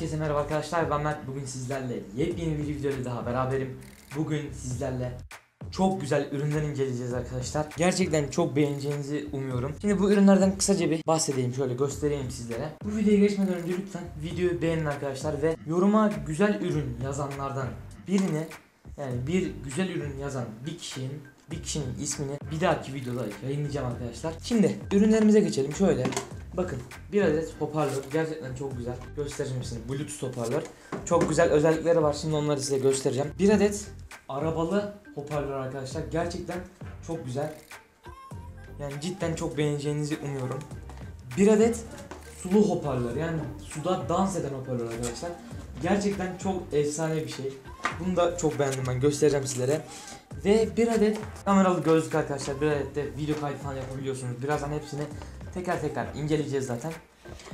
Herkese merhaba arkadaşlar. Ben Mert. Bugün sizlerle yepyeni bir videoyla daha beraberim. Bugün sizlerle çok güzel ürünler inceleyeceğiz arkadaşlar. Gerçekten çok beğeneceğinizi umuyorum. Şimdi bu ürünlerden kısaca bir bahsedeyim. Şöyle göstereyim sizlere. Bu videoya geçmeden önce lütfen videoyu beğenin arkadaşlar Ve yoruma güzel ürün yazanlardan birini Yani bir güzel ürün yazan bir kişinin bir kişinin ismini bir dahaki videoda yayınlayacağım arkadaşlar. Şimdi ürünlerimize geçelim. Şöyle bakın bir adet hoparlör gerçekten çok güzel. Göstereceğim size Bluetooth hoparlör. Çok güzel özellikleri var. Şimdi onları size göstereceğim. Bir adet arabalı hoparlör arkadaşlar. Gerçekten çok güzel. Yani cidden çok beğeneceğinizi umuyorum. Bir adet sulu hoparlör yani suda dans eden hoparlör arkadaşlar. Gerçekten çok efsane bir şey. Bunu da çok beğendim ben göstereceğim sizlere. Ve bir adet kameralı gözlük arkadaşlar. Bir adet de video kaydı falan yapabiliyorsunuz. Birazdan hepsini teker teker inceleyeceğiz zaten.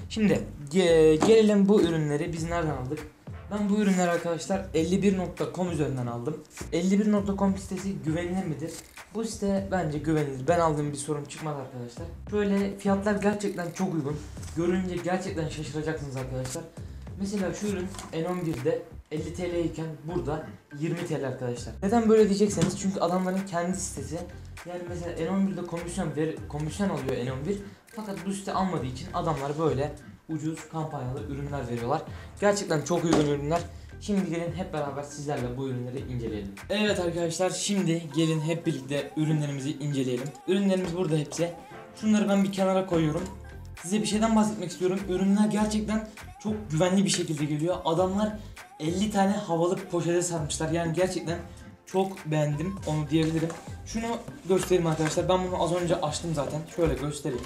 Şimdi ge- gelelim bu ürünleri biz nereden aldık? Ben bu ürünleri arkadaşlar 51.com üzerinden aldım. 51.com sitesi güvenilir midir? Bu site bence güvenilir. Ben aldığım bir sorun çıkmadı arkadaşlar. Şöyle fiyatlar gerçekten çok uygun. Görünce gerçekten şaşıracaksınız arkadaşlar. Mesela şu ürün N11'de 50 TL iken burada 20 TL arkadaşlar. Neden böyle diyecekseniz çünkü adamların kendi sitesi. Yani mesela N11'de komisyon ver, komisyon alıyor N11. Fakat bu site almadığı için adamlar böyle ucuz kampanyalı ürünler veriyorlar. Gerçekten çok uygun ürünler. Şimdi gelin hep beraber sizlerle bu ürünleri inceleyelim. Evet arkadaşlar şimdi gelin hep birlikte ürünlerimizi inceleyelim. Ürünlerimiz burada hepsi. Şunları ben bir kenara koyuyorum. Size bir şeyden bahsetmek istiyorum. Ürünler gerçekten çok güvenli bir şekilde geliyor. Adamlar 50 tane havalı poşete sarmışlar. Yani gerçekten çok beğendim onu diyebilirim. Şunu göstereyim arkadaşlar. Ben bunu az önce açtım zaten. Şöyle göstereyim.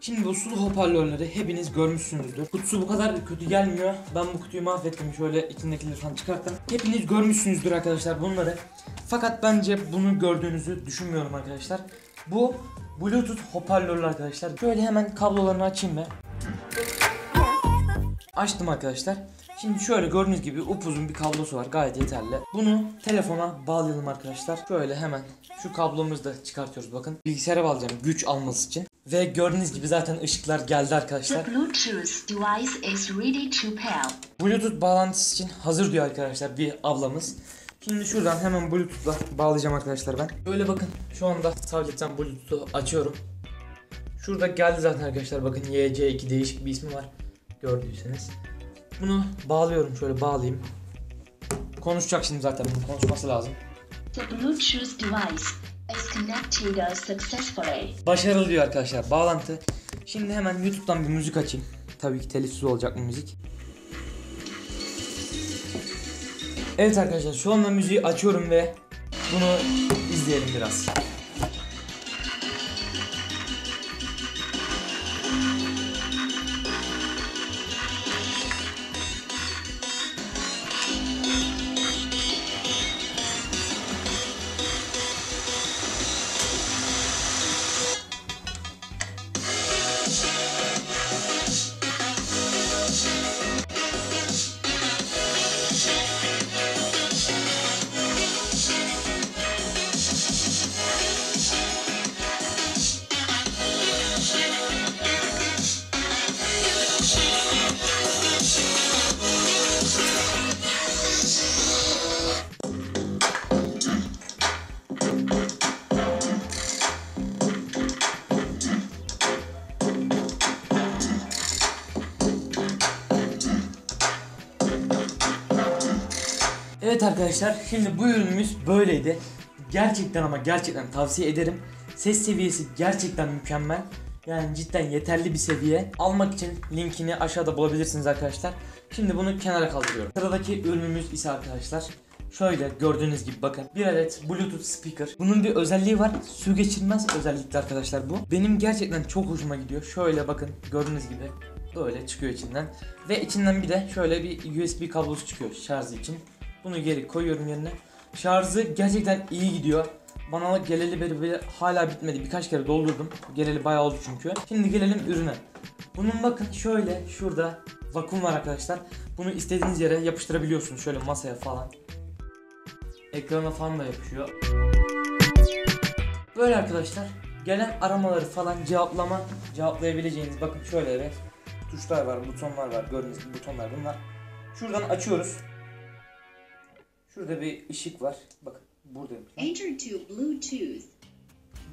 Şimdi bu sulu hoparlörleri hepiniz görmüşsünüzdür. Kutusu bu kadar kötü gelmiyor. Ben bu kutuyu mahvettim. Şöyle içindekileri falan çıkarttım. Hepiniz görmüşsünüzdür arkadaşlar bunları. Fakat bence bunu gördüğünüzü düşünmüyorum arkadaşlar. Bu Bluetooth hoparlörler arkadaşlar. Şöyle hemen kablolarını açayım ve Açtım arkadaşlar. Şimdi şöyle gördüğünüz gibi upuzun bir kablosu var gayet yeterli. Bunu telefona bağlayalım arkadaşlar. Şöyle hemen şu kablomuzu da çıkartıyoruz bakın. Bilgisayara bağlayacağım güç alması için. Ve gördüğünüz gibi zaten ışıklar geldi arkadaşlar. Bluetooth bağlantısı için hazır diyor arkadaşlar bir ablamız. Şimdi şuradan hemen Bluetooth'la bağlayacağım arkadaşlar ben. Böyle bakın şu anda tabletten Bluetooth'u açıyorum. Şurada geldi zaten arkadaşlar bakın YC2 değişik bir ismi var. Gördüyseniz. Bunu bağlıyorum şöyle bağlayayım. Konuşacak şimdi zaten bunun konuşması lazım. The Bluetooth device is connected successfully. Başarılı diyor arkadaşlar bağlantı. Şimdi hemen YouTube'dan bir müzik açayım. Tabii ki telifsiz olacak bu müzik. Evet arkadaşlar şu anda müziği açıyorum ve bunu izleyelim biraz. Evet arkadaşlar şimdi bu ürünümüz böyleydi. Gerçekten ama gerçekten tavsiye ederim. Ses seviyesi gerçekten mükemmel. Yani cidden yeterli bir seviye. Almak için linkini aşağıda bulabilirsiniz arkadaşlar. Şimdi bunu kenara kaldırıyorum. Sıradaki ürünümüz ise arkadaşlar Şöyle gördüğünüz gibi bakın bir adet bluetooth speaker. Bunun bir özelliği var. Su geçirmez özellikle arkadaşlar bu. Benim gerçekten çok hoşuma gidiyor. Şöyle bakın gördüğünüz gibi böyle çıkıyor içinden. Ve içinden bir de şöyle bir USB kablosu çıkıyor şarj için. Bunu geri koyuyorum yerine. Şarjı gerçekten iyi gidiyor. Bana geleli beri beri hala bitmedi. Birkaç kere doldurdum. Geleli bayağı oldu çünkü. Şimdi gelelim ürüne. Bunun bakın şöyle şurada vakum var arkadaşlar. Bunu istediğiniz yere yapıştırabiliyorsunuz. Şöyle masaya falan. Ekrana falan da yapışıyor. Böyle arkadaşlar. Gelen aramaları falan cevaplama cevaplayabileceğiniz bakın şöyle evet tuşlar var, butonlar var. Gördüğünüz gibi butonlar bunlar. Şuradan açıyoruz. Şurada bir ışık var. Bakın burada. bir buton. Enter to Bluetooth.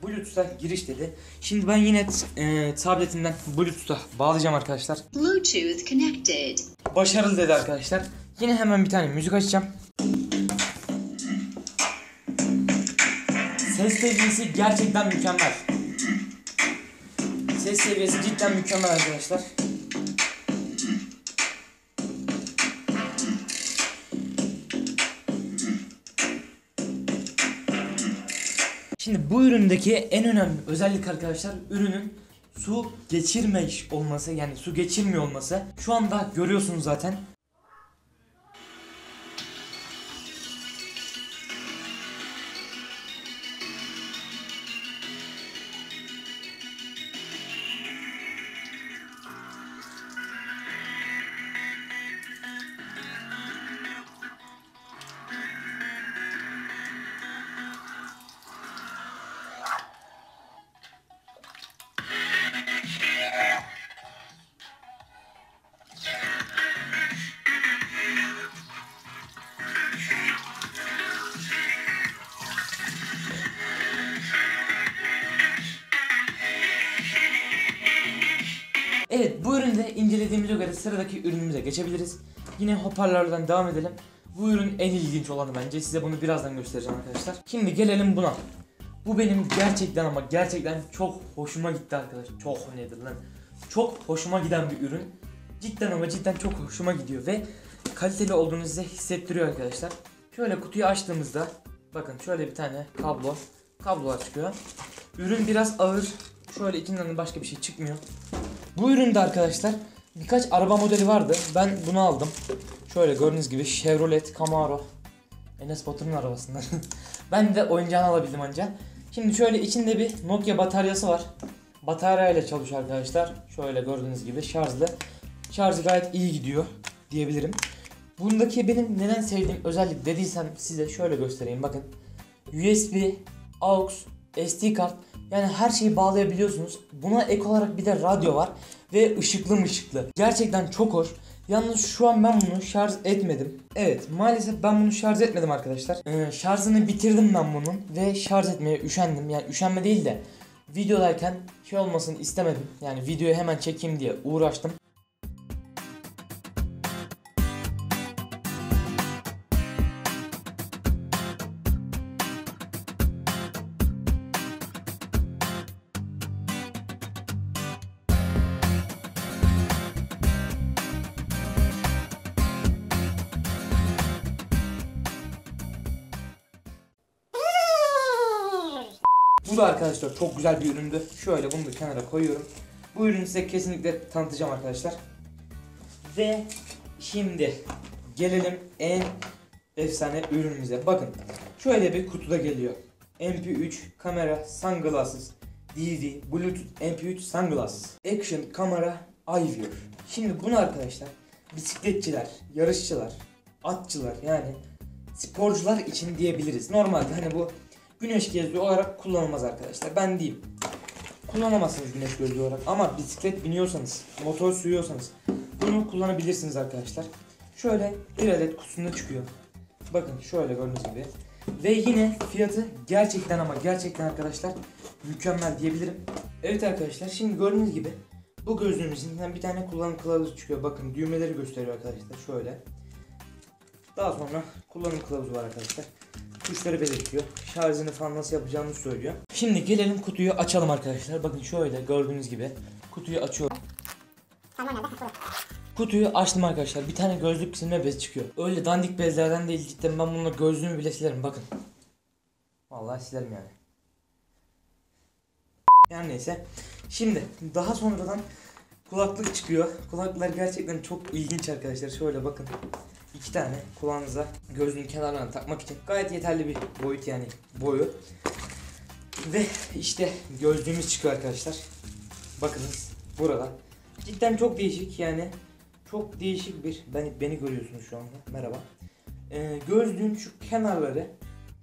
Bluetooth'a giriş dedi. Şimdi ben yine e, tabletimden Bluetooth'a bağlayacağım arkadaşlar. Bluetooth connected. Başarılı dedi arkadaşlar. Yine hemen bir tane müzik açacağım. Ses seviyesi gerçekten mükemmel. Ses seviyesi cidden mükemmel arkadaşlar. Şimdi bu üründeki en önemli özellik arkadaşlar ürünün su geçirmeyiş olması yani su geçirmiyor olması. Şu anda görüyorsunuz zaten. Evet bu ürünü de incelediğimize göre sıradaki ürünümüze geçebiliriz. Yine hoparlörlerden devam edelim. Bu ürün en ilginç olanı bence. Size bunu birazdan göstereceğim arkadaşlar. Şimdi gelelim buna. Bu benim gerçekten ama gerçekten çok hoşuma gitti arkadaşlar. Çok nedir lan? Çok hoşuma giden bir ürün. Cidden ama cidden çok hoşuma gidiyor ve kaliteli olduğunu size hissettiriyor arkadaşlar. Şöyle kutuyu açtığımızda bakın şöyle bir tane kablo kablolar çıkıyor. Ürün biraz ağır. Şöyle içinden de başka bir şey çıkmıyor. Bu üründe arkadaşlar birkaç araba modeli vardı. Ben bunu aldım. Şöyle gördüğünüz gibi Chevrolet Camaro. Enes Batur'un arabasından. ben de oyuncağını alabildim ancak. Şimdi şöyle içinde bir Nokia bataryası var. Batarya ile çalışıyor arkadaşlar. Şöyle gördüğünüz gibi şarjlı. Şarjı gayet iyi gidiyor diyebilirim. Bundaki benim neden sevdiğim özellik dediysem size şöyle göstereyim bakın. USB, AUX, SD kart yani her şeyi bağlayabiliyorsunuz. Buna ek olarak bir de radyo var ve ışıklı mışıklı. Gerçekten çok hoş. Yalnız şu an ben bunu şarj etmedim. Evet maalesef ben bunu şarj etmedim arkadaşlar. Ee, şarjını bitirdim ben bunun ve şarj etmeye üşendim. Yani üşenme değil de videodayken şey olmasını istemedim. Yani videoyu hemen çekeyim diye uğraştım. Bu da arkadaşlar çok güzel bir üründü. Şöyle bunu da kenara koyuyorum. Bu ürünü size kesinlikle tanıtacağım arkadaşlar. Ve şimdi gelelim en efsane ürünümüze. Bakın şöyle bir kutuda geliyor. MP3 kamera sunglasses DV Bluetooth MP3 sunglasses Action kamera iView. Şimdi bunu arkadaşlar bisikletçiler, yarışçılar, atçılar yani sporcular için diyebiliriz. Normalde hani bu güneş gözlüğü olarak kullanılmaz arkadaşlar. Ben diyeyim. Kullanamazsınız güneş gözlüğü olarak ama bisiklet biniyorsanız, motor sürüyorsanız bunu kullanabilirsiniz arkadaşlar. Şöyle bir adet kutusunda çıkıyor. Bakın şöyle gördüğünüz gibi. Ve yine fiyatı gerçekten ama gerçekten arkadaşlar mükemmel diyebilirim. Evet arkadaşlar şimdi gördüğünüz gibi bu gözlüğümüzün içinden bir tane kullanım kılavuzu çıkıyor. Bakın düğmeleri gösteriyor arkadaşlar şöyle. Daha sonra kullanım kılavuzu var arkadaşlar. Tuşları belirtiyor. Şarjını falan nasıl yapacağını söylüyor. Şimdi gelelim kutuyu açalım arkadaşlar. Bakın şöyle gördüğünüz gibi kutuyu açıyorum. Kutuyu açtım arkadaşlar. Bir tane gözlük silme bezi çıkıyor. Öyle dandik bezlerden değil cidden ben bununla gözlüğümü bile silerim bakın. Vallahi silerim yani. Yani neyse. Şimdi daha sonradan kulaklık çıkıyor. Kulaklıklar gerçekten çok ilginç arkadaşlar. Şöyle bakın. İki tane kulağınıza gözlüğün kenarlarına takmak için gayet yeterli bir boyut yani boyu. Ve işte gözlüğümüz çıkıyor arkadaşlar. Bakınız burada. Cidden çok değişik yani. Çok değişik bir ben beni görüyorsunuz şu anda. Merhaba. Ee, gözlüğün şu kenarları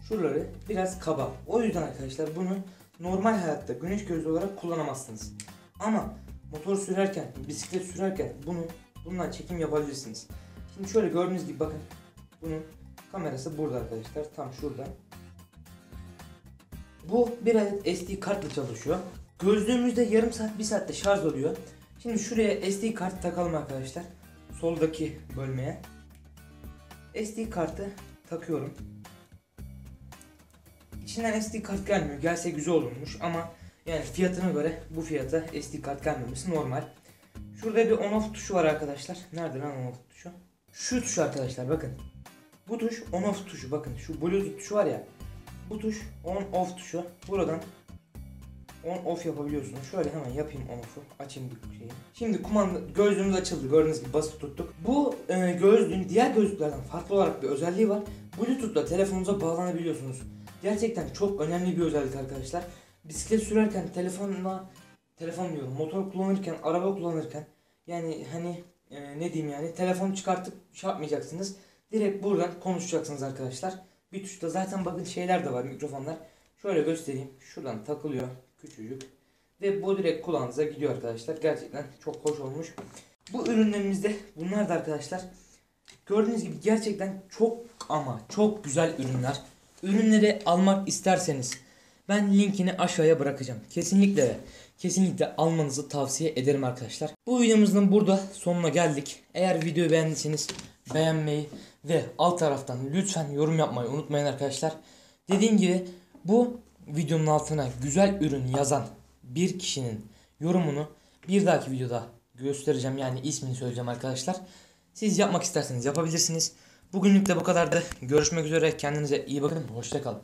şuraları biraz kaba. O yüzden arkadaşlar bunu normal hayatta güneş gözlüğü olarak kullanamazsınız. Ama motor sürerken, bisiklet sürerken bunu bundan çekim yapabilirsiniz. Şimdi şöyle gördüğünüz gibi bakın. Bunun kamerası burada arkadaşlar. Tam şurada. Bu bir adet SD kartla çalışıyor. Gözlüğümüzde yarım saat, bir saatte şarj oluyor. Şimdi şuraya SD kart takalım arkadaşlar. Soldaki bölmeye. SD kartı takıyorum. İçinden SD kart gelmiyor. Gelse güzel olurmuş ama yani fiyatına göre bu fiyata SD kart gelmemesi normal. Şurada bir on off tuşu var arkadaşlar. Nerede lan on off tuşu? Şu tuş arkadaşlar bakın. Bu tuş on off tuşu bakın. Şu bluetooth tuşu var ya. Bu tuş on off tuşu. Buradan on off yapabiliyorsunuz. Şöyle hemen yapayım on off'u. Açayım bu şeyi. Şimdi kumanda gözlüğümüz açıldı. Gördüğünüz gibi basıp tuttuk. Bu e, gözlüğün diğer gözlüklerden farklı olarak bir özelliği var. Bluetooth'la telefonunuza bağlanabiliyorsunuz. Gerçekten çok önemli bir özellik arkadaşlar. Bisiklet sürerken telefonla telefon diyorum motor kullanırken araba kullanırken yani hani e, ne diyeyim yani telefon çıkartıp şey yapmayacaksınız. Direkt buradan konuşacaksınız arkadaşlar. Bir tuşta zaten bakın şeyler de var mikrofonlar. Şöyle göstereyim. Şuradan takılıyor küçücük. Ve bu direkt kulağınıza gidiyor arkadaşlar. Gerçekten çok hoş olmuş. Bu ürünlerimizde bunlar da arkadaşlar. Gördüğünüz gibi gerçekten çok ama çok güzel ürünler. Ürünleri almak isterseniz ben linkini aşağıya bırakacağım. Kesinlikle kesinlikle almanızı tavsiye ederim arkadaşlar. Bu videomuzun burada sonuna geldik. Eğer videoyu beğendiyseniz beğenmeyi ve alt taraftan lütfen yorum yapmayı unutmayın arkadaşlar. Dediğim gibi bu videonun altına güzel ürün yazan bir kişinin yorumunu bir dahaki videoda göstereceğim. Yani ismini söyleyeceğim arkadaşlar. Siz yapmak isterseniz yapabilirsiniz. Bugünlük de bu kadardı. Görüşmek üzere. Kendinize iyi bakın. Hoşçakalın.